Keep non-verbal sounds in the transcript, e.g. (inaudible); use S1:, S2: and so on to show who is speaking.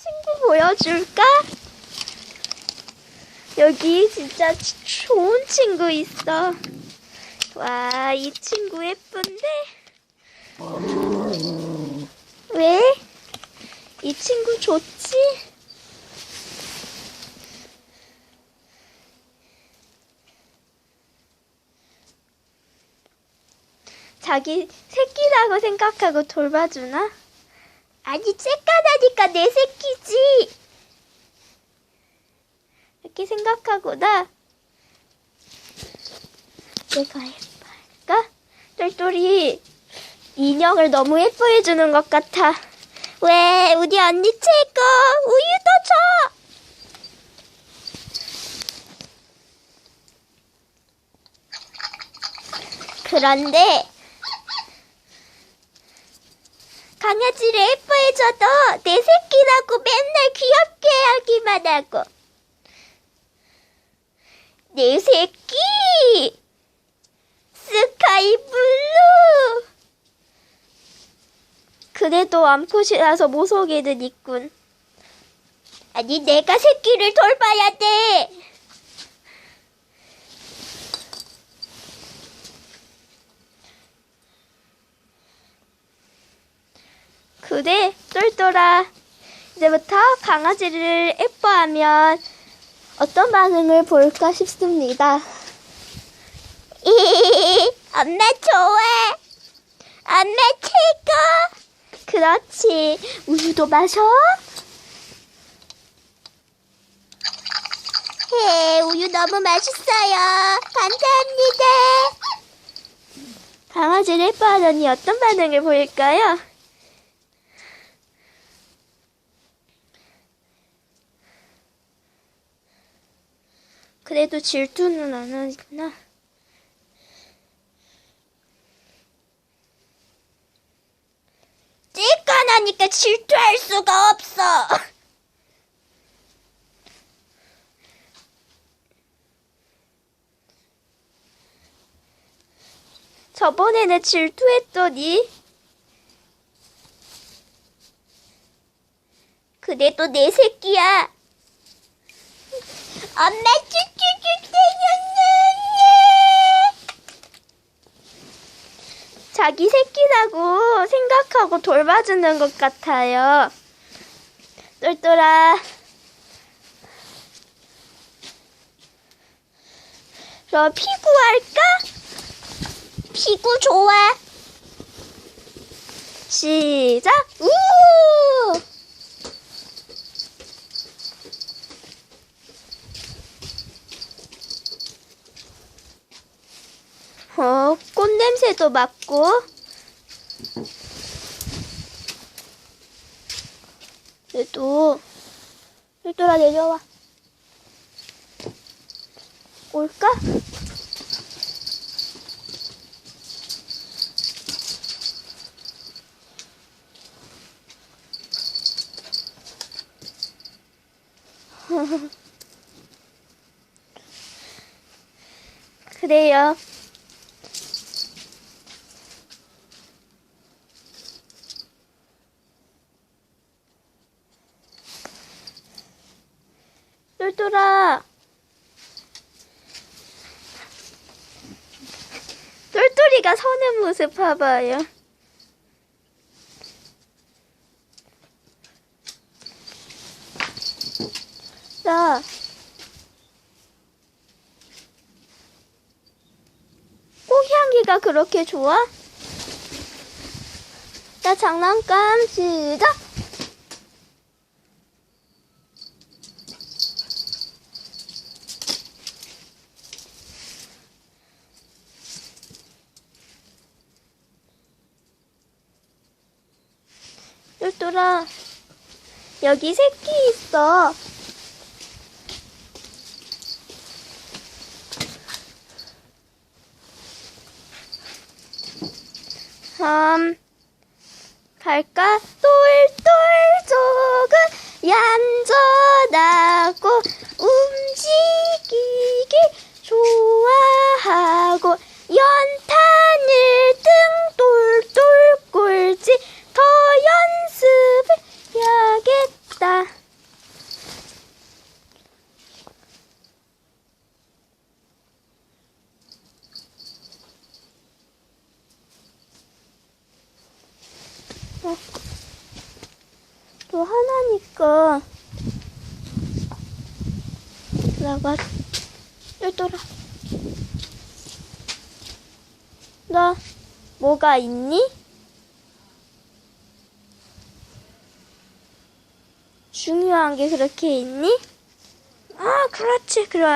S1: 친구 보여줄까? 여기 진짜 치- 좋은 친구 있어. 와, 이 친구 예쁜데? 왜? 이 친구 좋지? 자기 새끼라고 생각하고 돌봐주나? 아니, 쬐까다니까 내 새끼지! 이렇게 생각하구나. 내가 예뻐할까? 똘똘이 인형을 너무 예뻐해 주는 것 같아. 왜 우리 언니 최고 우유도 줘. 그런데 강아지를 해줘도 내 새끼라고 맨날 귀엽게 하기만 하고. 내 새끼! 스카이 블루! 그래도 암컷이라서 모속애는 있군. 아니 내가 새끼를 돌봐야 돼 그래 똘똘아 이제부터 강아지를 예뻐하면 어떤 반응을 볼까 싶습니다. (laughs) 엄마 좋아. 엄마 최고. 그렇지. 우유도 마셔. 해, 우유 너무 맛있어요. 감사합니다. 강아지를 예뻐하더니 어떤 반응을 보일까요? 그래도 질투는 안 하구나. 찔까나니까 질투할 수가 없어. (laughs) 저번에는 질투했더니 그래도 내 새끼야. 엄마 쭈쭈쭈 생겼네. 자기 새끼라고 생각하고 돌봐주는 것 같아요. 똘똘아. 저 피구 할까? 피구 좋아. 시작. 우! 어, 꽃 냄새도 맡고. 그래도, 똘똘아 내려와. 올까? (laughs) 그래요. 똘똘아. 똘똘이가 서는 모습 봐봐요. 나 꽃향기가 그렇게 좋아? 나 장난감 시작! 똘똘아, 여기 새끼 있어. 음, 갈까? 똘똘 조금 얌전하고 움직이기 좋아하고 연탄을 등 똘똘 꼴찌 더 연습을 해야겠다. 어. 또 하나니까. 나가, 얘들아. 너, 뭐가 있니? 중요한 게 그렇게 있니? 아, 그렇지. 그럼